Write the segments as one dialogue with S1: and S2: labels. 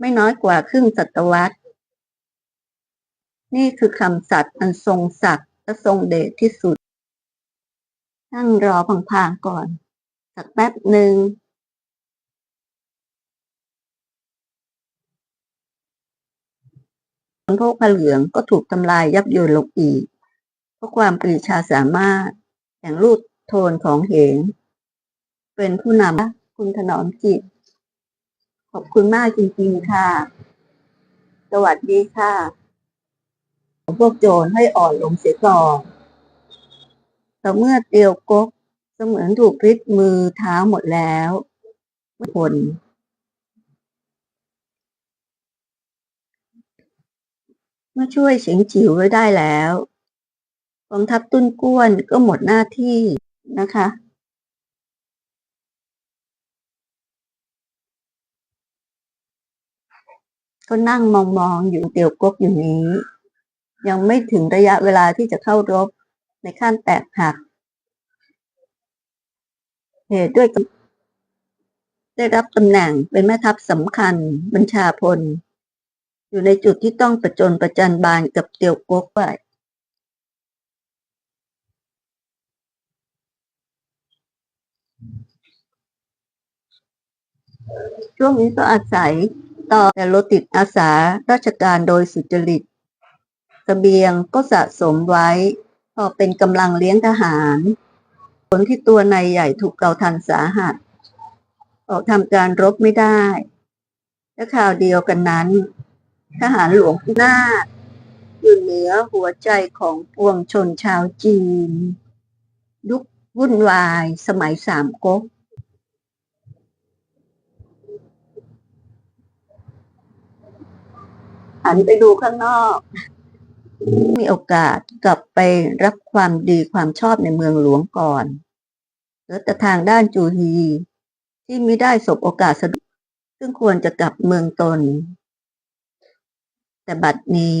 S1: ไม่น้อยกว่าครึ่งศตวรรษ นี่คือคำสัตย์อันทรงศักดิ์และทรงเดชที่สุด นั่งรอพางๆก่อน สักแป๊บหนึ่งคนพวกผ้าเหลืองก็ถูกทำลายยับเยินลงอีก เพราะความปรีชาสามารถแห่งรูดโทนของเหง เป็นผู้นำคุณถนอมจิต ขอบคุณมากจริงๆค่ะ สวัสดีค่ะ พวกโจรให้อ่อนลงเสียก่อนแต่เมื่อเตียวกกเสมือนถูกพลิกมือเท้าหมดแล้วผลเมื่อช่วยเฉิงจิ๋วไว้ได้แล้วกองทัพตุ้นก้วนก็หมดหน้าที่นะคะ ก็นั่งมองๆองอยู่เตียวกกอยู่นี้ ยังไม่ถึงระยะเวลาที่จะเข้ารบในขั้นแตกหักเหตุด้วยได้รับตำแหน่งเป็นแม่ทัพสำคัญบัญชาพล อยู่ในจุดที่ต้องประจนประจันบานกับเตียวกกไว้ช่วงนี้ก็อาศัย ต่อแต่รถติดอาสาราชการโดยสุจริตสเสบียงก็สะสมไว้ พอเป็นกำลังเลี้ยงทหาร ผลที่ตัวนายใหญ่ถูกเกาทันสาหัส ออกทำการรบไม่ได้ และข่าวเดียวกันนั้น ทหารหลวงพินาศอยู่เหนือหัวใจของปวงชนชาวจีน ยุควุ่นวายสมัยสามก๊ก หันไปดูข้างนอก มีโอกาสกลับไปรับความดีความชอบในเมืองหลวงก่อนเหลือแต่ทางด้านจูฮี ที่มิได้สบโอกาสสะดวกซึ่งควรจะกลับเมืองตน แต่บัดนี้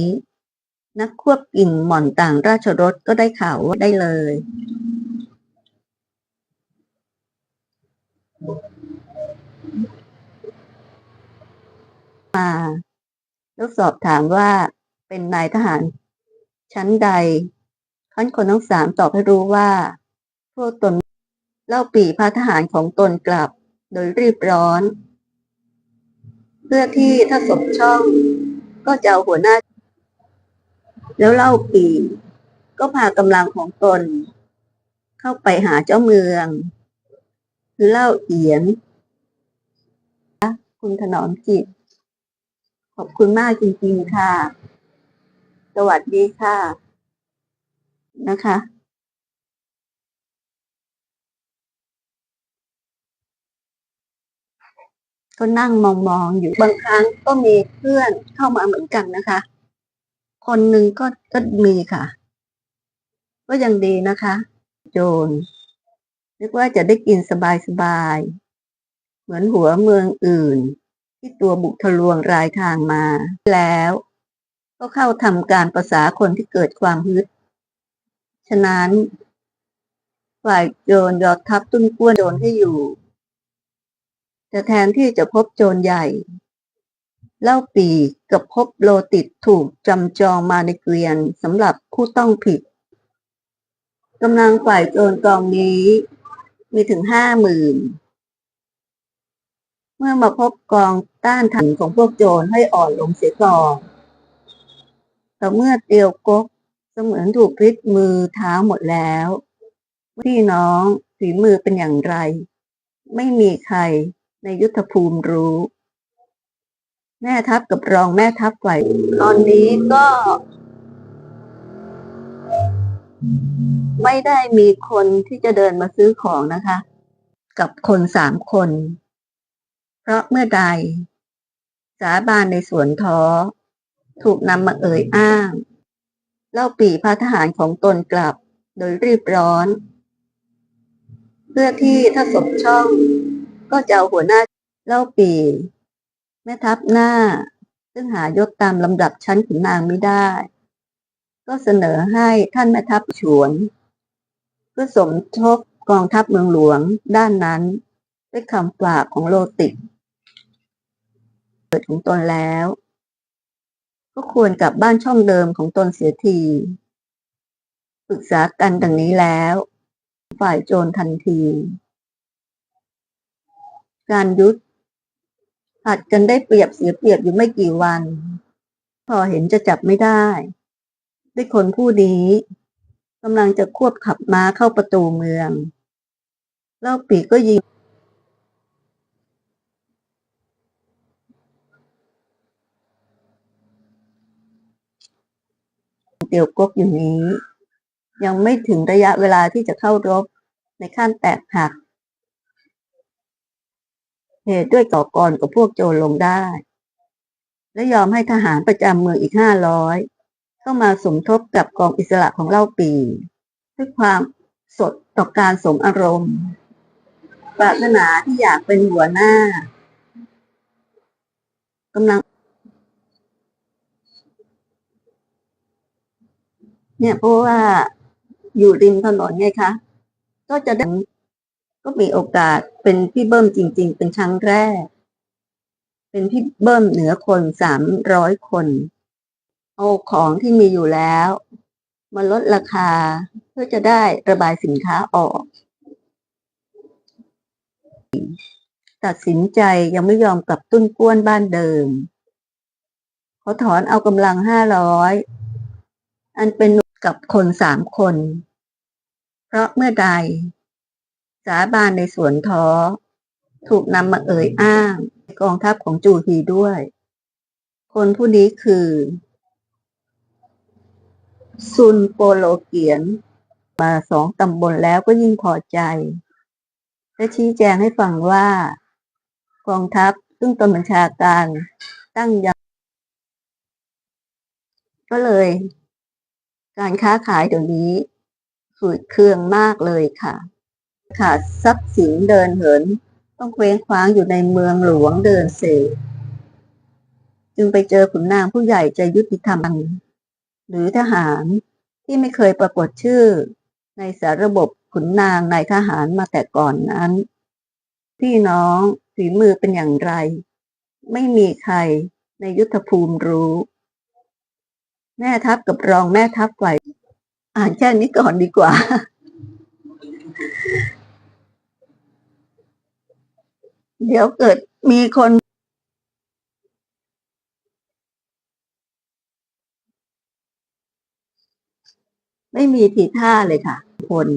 S1: นักควบกินหม่อนต่างราชรถก็ได้ข่าวว่าได้เลยมา แล้วสอบถามว่าเป็นนายทหาร ชั้นใดท่านคนทั้งสามตอบให้รู้ว่า พวกตนเล่าปีพาทหารของตนกลับโดยรีบร้อน เพื่อที่ถ้าสมช่องก็จะเอาหัวหน้า แล้วเล่าปีก็พากำลังของตน เข้าไปหาเจ้าเมือง คือเล่าเอียนคุณถนอมจิต อบคุณมากจริงๆค่ะ สวัสดีค่ะ นะคะก็นั่งมองๆอยู่บางครั้งก็มีเพื่อนเข้ามาเหมือนกันนะคะ คนหนึ่งก็ก็มีค่ะ ก็ยังดีนะคะ โจรนึกว่าจะได้กินสบายๆเหมือนหัวเมืองอื่น ที่ตัวบุกทะลวงรายทางมา แล้วก็เข้าทำการประษาคนที่เกิดความฮึด ฉะนั้น ฝ่ายโจรยอดทับตุ้นก้วนโจรให้อยู่ แต่แทนที่จะพบโจรใหญ่ เล่าปีกับพบโลติดถูกจำจองมาในเกวียนสำหรับผู้ต้องผิดกำลังฝ่ายโจรกองนี้มีถึงห้าหมื่น เมื่อมาพบกองต้านทานของพวกโจรให้อ่อนลงเสียก่อนแต่เมื่อเตียวกกเสมือนถูกพลิกมือเท้าหมดแล้วพี่น้องฝีมือเป็นอย่างไร ไม่มีใครในยุทธภูมิรู้ แม่ทัพกับรองแม่ทัพฝ่ายตอนนี้ก็ ไม่ได้มีคนที่จะเดินมาซื้อของนะคะ กับคนสามคน ราะเมื่อใด สาบานในสวนท้อ ถูกนำมาเอ่ยอ้าง เล่าปีพาทหารของตนกลับโดยรีบร้อน เพื่อที่ถ้าสมช่อง ก็จะเอาหัวหน้าเล่าปี แม่ทัพหน้า ซึ่งหายศตามลำดับชั้นขุนนางไม่ได้ ก็เสนอให้ท่านแม่ทัพฉวน เพื่อสมทบกองทัพเมืองหลวงด้านนั้นด้วยคำฝากของโลติก เกิดของตนแล้ว ก็ควรกลับบ้านช่องเดิมของตนเสียทีปรึกษากันดังนี้แล้ว ฝ่ายโจรทันที การยุดผัดกันได้เปรียบเสียเปรียบอยู่ไม่กี่วัน พอเห็นจะจับไม่ได้ ด้วยคนผู้นี้กำลังจะควบขับม้าเข้าประตูเมือง เล่าปีก็ยิง เตียวกกอยู่นี้ ยังไม่ถึงระยะเวลาที่จะเข้ารบในขั้นแตกหัก เหตุด้วยก่อกรกับพวกโจรลงได้ และยอมให้ทหารประจำเมืองอีกห้าร้อยเข้ามาสมทบกับกองอิสระของเล่าปีด้วยความสดต่อการสมอารมณ์ปรารถนาที่อยากเป็นหัวหน้ากำลัง เนี่ยเพราะว่าอยู่ริมถนนไงคะ ก็จะได้ก็มีโอกาสเป็นพี่เบิ้มจริง ๆ เป็นครั้งแรก เป็นพี่เบิ้มเหนือคนสามร้อยคน เอาของที่มีอยู่แล้วมาลดราคาเพื่อจะได้ระบายสินค้าออก ตัดสินใจยังไม่ยอมกลับตุ้นก้วนบ้านเดิมเขาถอนเอากำลังห้าร้อยอันเป็น กับคนสามคน เพราะเมื่อใด สาบานในสวนท้อ ถูกนำมาเอ่ยอ้างในกองทัพของจูฮีด้วย คนผู้นี้คือ ซุนโปโลเกียน มาสองตำบลแล้วก็ยิ่งพอใจ และชี้แจงให้ฟังว่า กองทัพซึ่งตนบัญชาการตั้งยังก็เลย การค้าขายเดี๋ยวนี้ฝืดเคืองมากเลยค่ะ ขาดทรัพย์สินเดินเหิน ต้องเคว้งคว้างอยู่ในเมืองหลวงเดินเสจึงไปเจอขุนนางผู้ใหญ่ใจยุติธรรม หรือทหารที่ไม่เคยปรากฏชื่อ ในสารระบบขุนนางในทหารมาแต่ก่อนนั้น พี่น้องฝีมือเป็นอย่างไร ไม่มีใครในยุทธภูมิรู้ แม่ทัพกับรองแม่ทัพฝ่ายอ่านแค่นี้ก่อนดีกว่า เดี๋ยวเกิดมีคนไม่มีทีท่าเลยค่ะ คน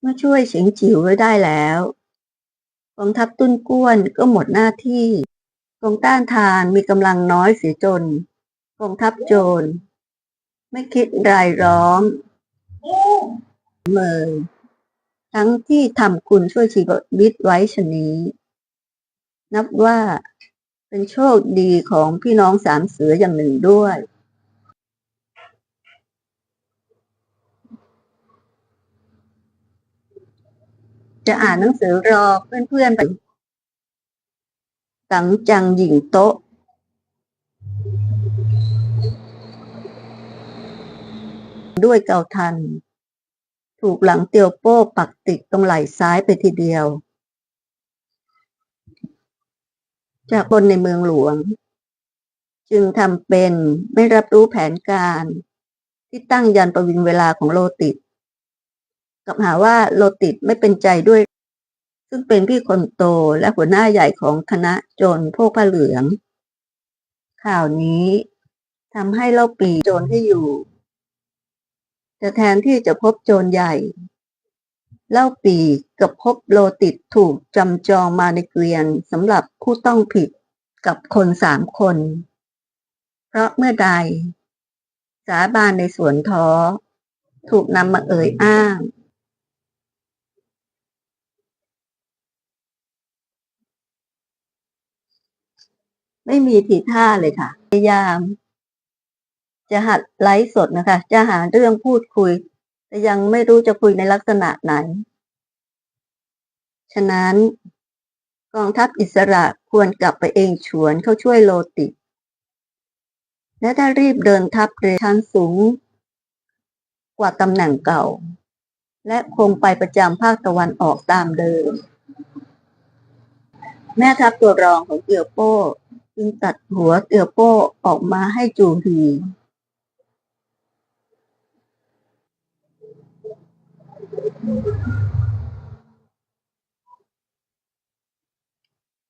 S1: เมื่อช่วยเฉียงจิ๋วไว้ได้แล้วกองทัพตุ้นก้วนก็หมดหน้าที่ กองต้านทานมีกำลังน้อยเสียจนกองทัพโจร ไม่คิดรายล้อมเมยทั้งที่ทำคุณช่วยชีวิตไว้ชนนี้ นับว่าเป็นโชคดีของพี่น้องสามเสืออย่างหนึ่งด้วย จะอ่านหนังสือรอเพื่อนๆไป สังจังหญิงโต๊ะ ด้วยเกาทัน ถูกหลังเตียวโป้ปักติดตรงไหล่ซ้ายไปทีเดียว จากคนในเมืองหลวง จึงทำเป็นไม่รับรู้แผนการที่ตั้งยันประวิงเวลาของโลติดกับหาว่าโลติดไม่เป็นใจด้วย ซึ่งเป็นพี่คนโตและหัวหน้าใหญ่ของคณะโจรพวกผ้าเหลือง ข่าวนี้ทำให้เล่าปีโจรให้อยู่แต่แทนที่จะพบโจรใหญ่ เล่าปีกับพบโลติดถูกจำจองมาในเกวียนสำหรับผู้ต้องผิดกับคนสามคน เพราะเมื่อใด สาบานในสวนท้อ ถูกนำมาเอ่ยอ้าง ไม่มีทีท่าเลยค่ะ พยายาม จะหัดไลฟ์สดนะคะ จะหาเรื่องพูดคุย แต่ยังไม่รู้จะคุยในลักษณะไหน ฉะนั้น กองทัพอิสระควรกลับไปเองฉวนเข้าช่วยโลติ และถ้ารีบเดินทัพเรือชั้นสูง กว่าตำแหน่งเก่า และคงไปประจำภาคตะวันออกตามเดิม แม่ทัพตัวรองของเตียวโป้ จึงตัดหัวเตือโป้ออกมาให้จูฮี